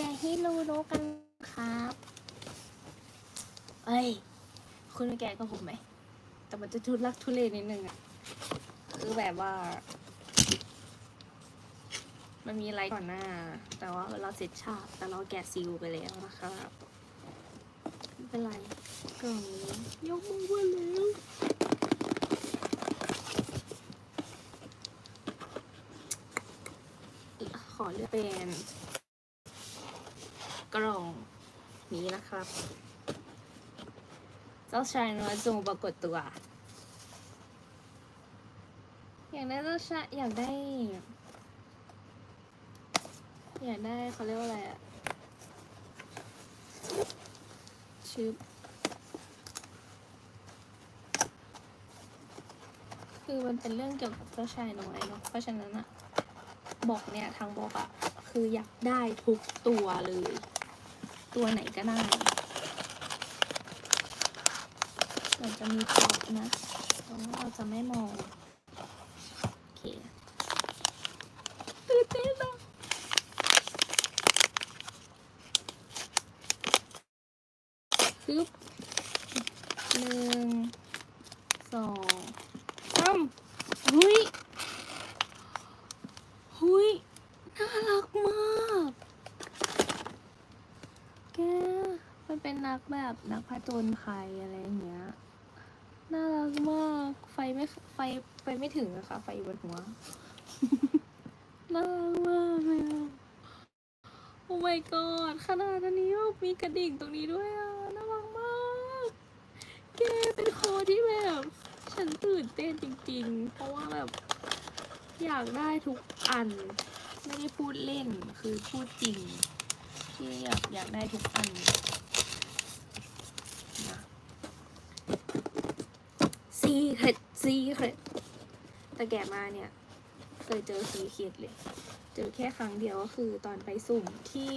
แกะฮิโรโรกันครับเอ้ย คุณไปแกะก็ผมไหม แต่มันจะทุลักทุเลนิดนึงอะคือแบบว่า มันมีอะไรก่อนหน้า แต่ว่าเราเสร็จฉากแต่เราแกะซีลไปแล้วนะครับไม่เป็นไรกล่องนี้ยกมือมาแล้วขอเลือกเป็น กล่องนี้นะครับ เจ้าชายน้อยจงปรากฏตัว อยากได้เจ้าชายอยากได้ อยากได้เขาเรียกว่าอะไรอะชืบคือมันเป็นเรื่องเกี่ยวกับเจ้าชายน้อยเนาะเพราะฉะนั้นอะบอกเนี่ยทางบอกอะคืออยากได้ทุกตัวเลย ตัวไหนก็ได้เราจะมีท็อปนะแต่ว่าเราจะไม่มอง โอเคตื่นเต้นอะปึ๊บหนึ่งสองสามหุยหุยน่ารักมาก แกมันเป็นนักแบบนักผจญภัยอะไรอย่างเงี้ย น่ารักมาก ไฟไม่ไฟไปไม่ถึงอะค่ะ ไฟบนหัว น่ารักมากเลยโอ้ my god ขนาดอันนี้มีกระดิ่งตรงนี้ด้วยอะน่ารักมาก แกเป็นคที่แบบ ฉันตื่นเต้นจริง ๆ เพราะว่าแบบ อยากได้ทุกอัน ไม่ได้พูดเล่น คือพูดจริง ที่อยากอยากได้ทุกอันนะซีเครดซีเครดแต่แกะมาเนี่ยเคยเจอซีเครดเลย เจอแค่ครั้งเดียวก็คือตอนไปสุ่มที่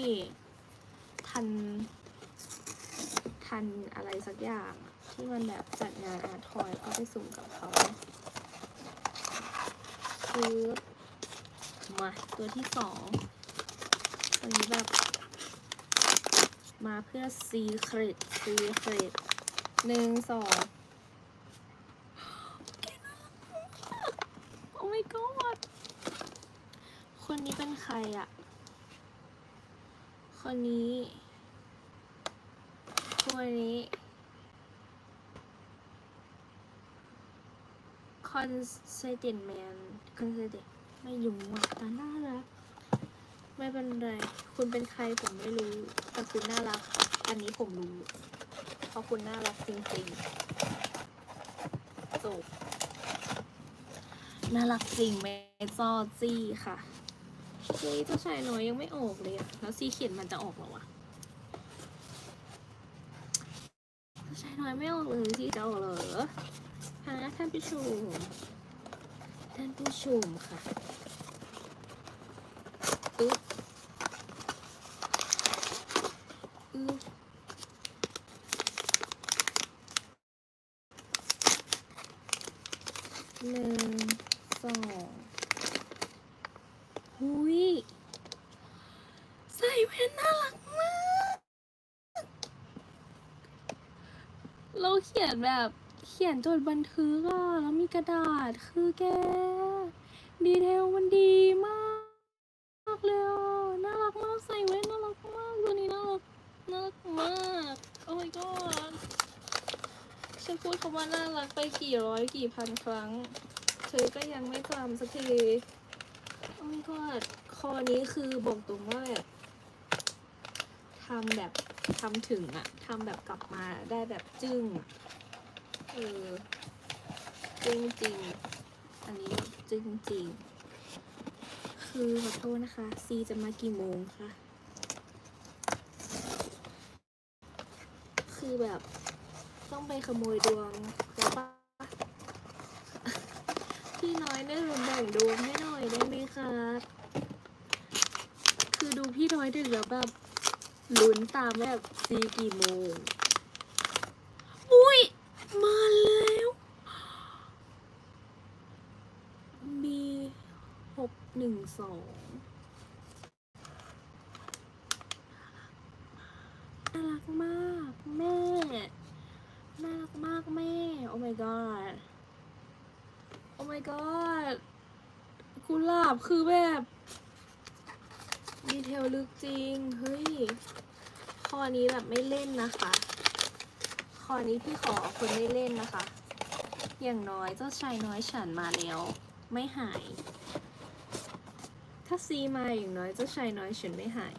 ทัน ทันอะไรสักอย่างที่มันแบบจัดงานอาร์ทอยก็ไปสุ่มกับเขาคือมาตัวที่สองตัวนี้แบบ มาเพื่อซีเครตซีเครตหนึ่งสองโอ้ my god คนนี้เป็นใครอะคนนี้ คนนี้คอนเซเดนแมนคอนเซเดนไม่รู้อะแต่น่ารัก ไม่เป็นไร คุณเป็นใครผมไม่รู้ แต่คุณน่ารัก อันนี้ผมรู้ เพราะคุณน่ารักจริงๆจบน่ารักจริงแม่จอจี้ค่ะเฮ้ยเจ้าชายน้อยยังไม่ออกเลยอะแล้วซีเขียนมันจะออกหรอวะเจ้าชายน้อยไม่ออกเลยซีจะออกเหรอฮะท่านผู้ชมท่านผู้ชมค่ะอึ๊บอึ๊บ หนึ่งสองหุยใส่แว่นน่ารักมาก เราเขียนแบบเขียนจดบันทึกอะแล้วมีกระดาษคือแก ดีเทลมันดีมากมากเลยอะน่ารักมากใส่ไว้น่ารักมากตัวนี้น่ารักน่ารักมาก โอ้ my god ฉันพูดคำว่าน่ารักไปกี่ร้อยกี่พันครั้ง เธอก็ยังไม่จำสักทีโอ้ my god คอนี้คือบอกตรงว่าแบบทำแบบทำถึงอะทำแบบกลับมาได้แบบจึ้งเออจริงจริง อันนี้จริงจริง คือขอโทษนะคะ ซีจะมากี่โมงคะคือแบบ ต้องไปขโมยดวงแล้วปะพี่น้อยได้รือแบ่งดวงให้หน่อยได้ไหมคะคือดูพี่น้อยดึกแล้วแบบลุ้นตามแบบซีกี่โมงอุ้ยมาแล้วมีหกหนึ่งสอง god กุหลา บคือแบบดีเทลลึกจริง เฮ้ย ข้อนี้แบบไม่เล่นนะคะ ข้อนี้พี่ขอคนไม่เล่นนะคะ อย่างน้อยเจ้าชายน้อยฉันมาแล้ว ไม่หาย ถ้าซีมาอย่างน้อยเจ้าชายน้อยฉันไม่หาย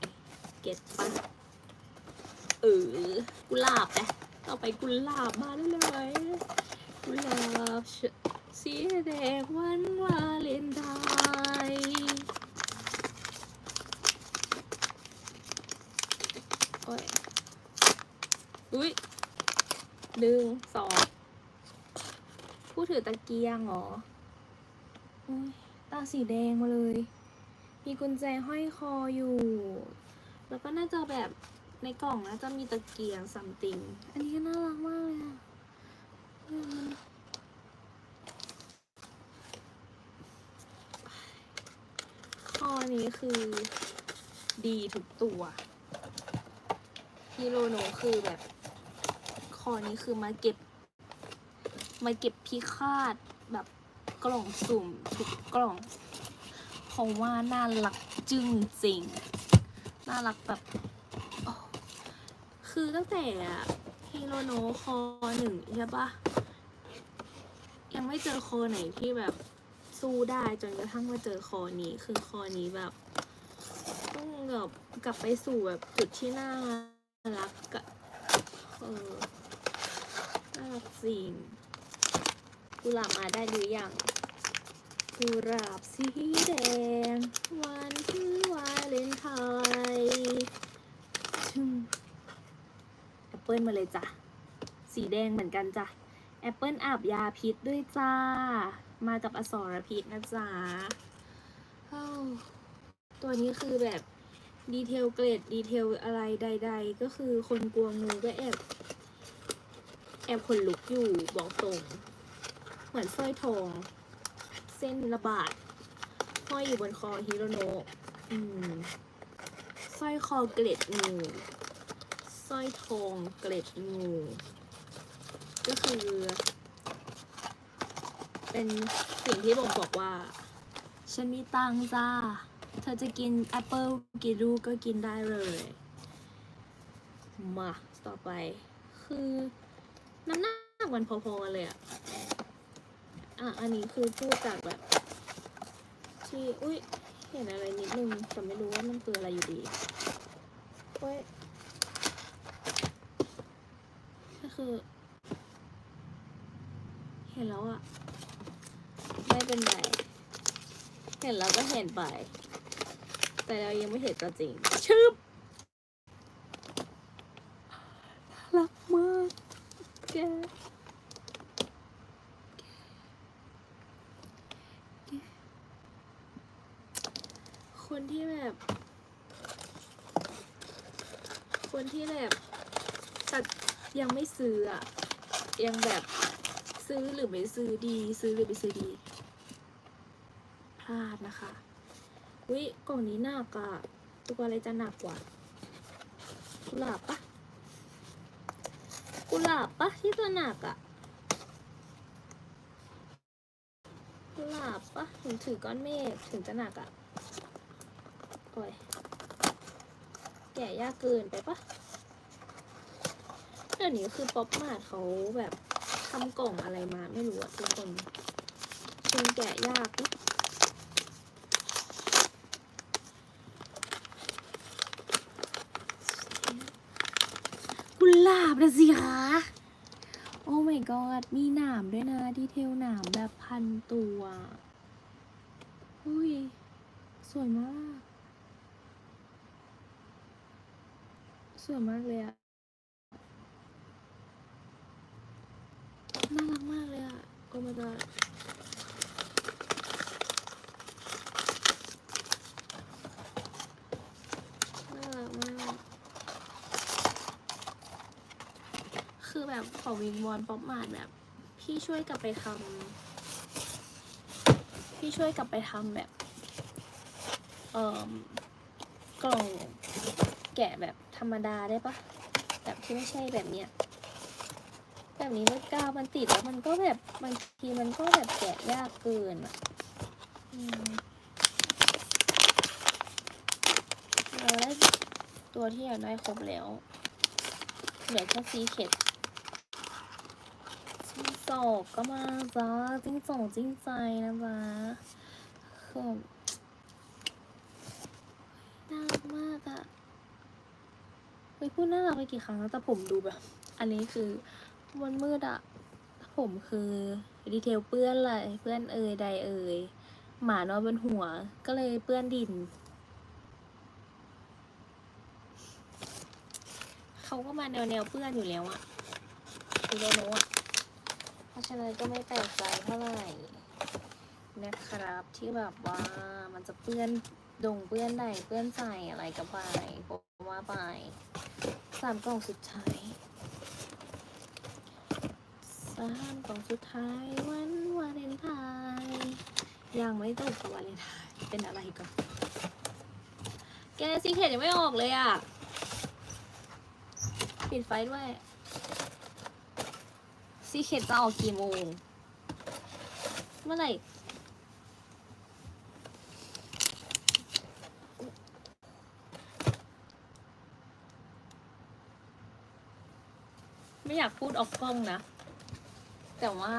เก็ตปะเออกุหลาบไปต่อไปกุหลาบมาได้เลยกุหลาบชสีแดงวันวาเลนไทน์โอ้ยอุ้ยหนึ่งสองผู้ถือตะเกียงเหรออุ้ยตาสีแดงมาเลย มีกุญแจห้อยคออยู่ แล้วก็น่าจะแบบในกล่องน่าจะมีตะเกียงซัมติง อันนี้ก็น่ารักมากเลยอะเออันข้อนี้คือดีทุกตัว ฮิโรโนะคือแบบข้อนี้คือมาเก็บ มาเก็บพิฆาตแบบกล่องสุ่มทุกกล่อง เพราะว่าน่ารักจึงจริง น่ารักแบบ คือตั้งแต่ฮิโรโนะคอหนึ่งใช่ปะยังไม่เจอคอไหนที่แบบสู้ได้จนกระทั่งมาเจอคอนี้ คือคอนี้แบบต้องแบบกลับไปสู่แบบจุดที่น่าารักอะเออน่ารักจริงกุหลาบมาได้หรือยังกุหลาบสีแดง วันที่วาเลนไทน์ชึ่งแอปเปิลมาเลยจ้ะ สีแดงเหมือนกันจ้ะ แอปเปิลอาบยาพิษด้วยจ้า มากับอสรพิษนะจ๊ะเอ้าตัวนี้คือแบบ ดีเทลเกรดดีเทลอะไรใด ๆ ก็คือคนกลัวงูก็แอบ แอบขนลุกอยู่บอกตรง เหมือนสร้อยทอง เส้นระบาดห้อยอยู่บนคอฮิโรโนะอืมสร้อยคอเกล็ดงูสร้อยทองเกล็ดงูก็คือ เป็นสิ่งที่บอกบอกว่า ฉันมีตังค์จ้า เธอจะกินแอปเปิลกี่ลูกก็กินได้เลย มาต่อไป คือน้ำหนักมันพอๆกันเลยอะอะ อันนี้คือพูดจากแบบ ที่อุ้ยเห็นอะไรนิดนึงแต่ไม่รู้ว่ามันคืออะไรอยู่ดีเว้ยก็คือ เห็นแล้วอะไม่เป็นไร เห็นแล้วก็เห็นไป แต่เรายังไม่เห็นตัวจริงชึบน่ารักมากแกคนที่แบบ คนที่แบบตัดยังไม่ซื้ออะยังแบบซื้อหรือไม่ซื้อดี ซื้อหรือไม่ซื้อดี พลาดนะคะ วิกล่องนี้หนักอะตัวอะไรจะหนักกว่า กุหลาบปะกุหลาบปะที่ตัวหนักอะกุหลาบปะถึงถือก้อนเมฆถึงจะหนักอะโอ้ยแกะยากเกินไปปะเดี๋ยวนี้คือป๊อปมาดเขาแบบทำกล่องอะไรมาไม่รู้อะทุกคนคงแกะยากปะ หลาบนะสิคะ โอ้ my god มีหนามด้วยนะ ดีเทลหนามแบบพันตัวอุ้ย สวยมาก สวยมากเลยอะน่ารักมากเลยอะโอ้ my god น่ารักมาก คือแบบ ขอวิงวอนป๊อปมาดแบบ พี่ช่วยกลับไปทำพี่ช่วยกลับไปทำแบบเอ่อกล่องแกะแบบธรรมดาได้ปะแบบที่ไม่ใช่แบบเนี้ยแบบนี้มันกาวมันติดแล้วมันก็แบบบางทีมันก็แบบแกะยากเกินอะเราได้ตัวที่อยากได้ครบแล้ว เหลือแค่ซีเข็ด จอกก็มาจ้าจิ้งจอกจิ้งใจนะจ๊ะคือน่ารักมากอะเฮ้ยพูดน่ารักไปกี่ครั้งแล้วแต่ผมดูแบบ อันนี้คือมันมืดอะผมคือดีเทลเปื้อนเลยเปื้อนเอยใดเอยหมานอนบนหัว ก็เลยเปื้อนดินเขาก็มาแนวแนวเปื้อนอยู่แล้วอะคือโดนะอะะฉะนั้นก็ไม่แปลกใจเท่าไหร่นะครับที่แบบว่ามันจะเปื้อนดงเปื้อนใดเปื้อนใส่อะไรก็ไปผมว่าไปสามกล่องสุดท้ายสามกล่องสุดท้ายวันวาเลนไทน์ยังไม่จบกับวาเลนไทน์เป็นอะไรก่อนแกซีเคทยังไม่ออกเลยอะ ปิดไฟด้วย ซีเคทจะออกกี่โมง เมื่อไหร่ไม่อยากพูดออกกล้องนะ แต่ว่า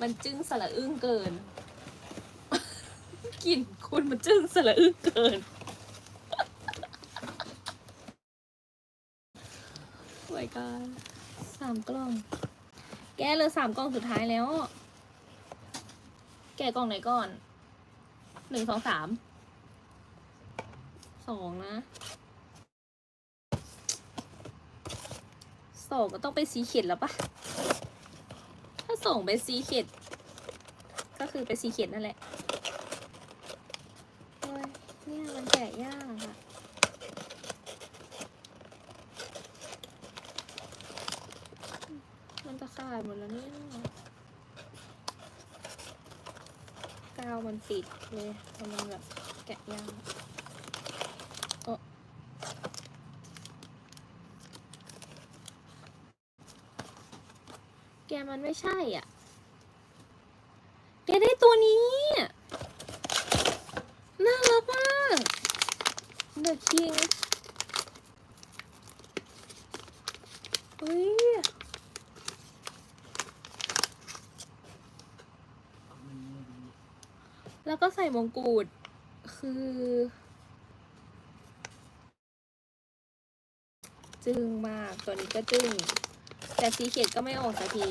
มันจึ้งสละอึ้งเกินกลิ่นคุณมันจึ้งสละอึ้งเกินโอ้ยกาสามกล่อง แกเลยสามกล่องสุดท้ายแล้ว แกกล่องไหนก่อน หนึ่งสองสาม สองนะ สองก็ต้องไปสีเข็ดแล้วปะถ้าส่งไปสีเข็ดก็คือไปสีเข็ดนั่นแหละโอ้ยเนี่ยมันแกะยากอะ มันจะขาดหมดแล้วเนี่ยกาวมันปิดเลยมันแบบแกะยากโอะแกมันไม่ใช่อะ แกได้ตัวนี้ น่ารักมาก The King เฮ้ย แล้ว ก็ใส่มงกุฎคือ จึงมากตัวนี้ก็จึง แต่ซีเครตก็ไม่ออกสักที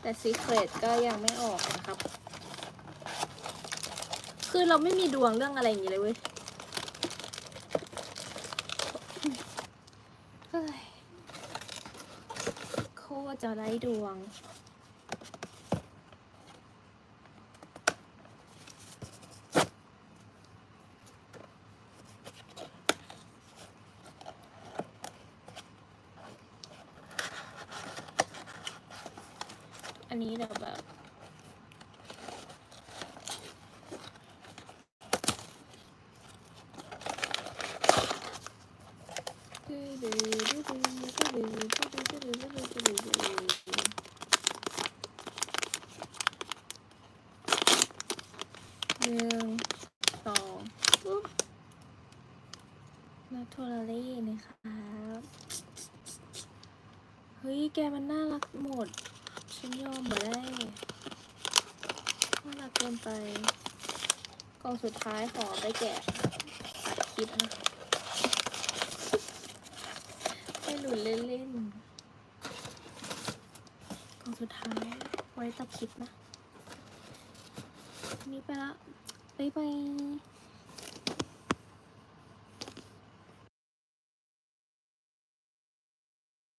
แต่ซีเครตก็ยังไม่ออกนะครับ คือเราไม่มีดวงเรื่องอะไรอย่างนี้เลยเว้ยเฮ้ยโคตรจะไร้ดวง อันนี้เดี๋ยวแบบ หนึ่งสองปุ๊บนัทโทลารี่นะครับ เฮ้ย แกมันน่ารักหมด ฉันยอมหมดได้น่ารักเกินไป กล่องสุดท้ายขอไปแกะตัดคลิปนะให้หลุนเล่นๆ กล่องสุดท้ายไว้ตัดคลิปนะ นี่ไปละ บ๊ายบาย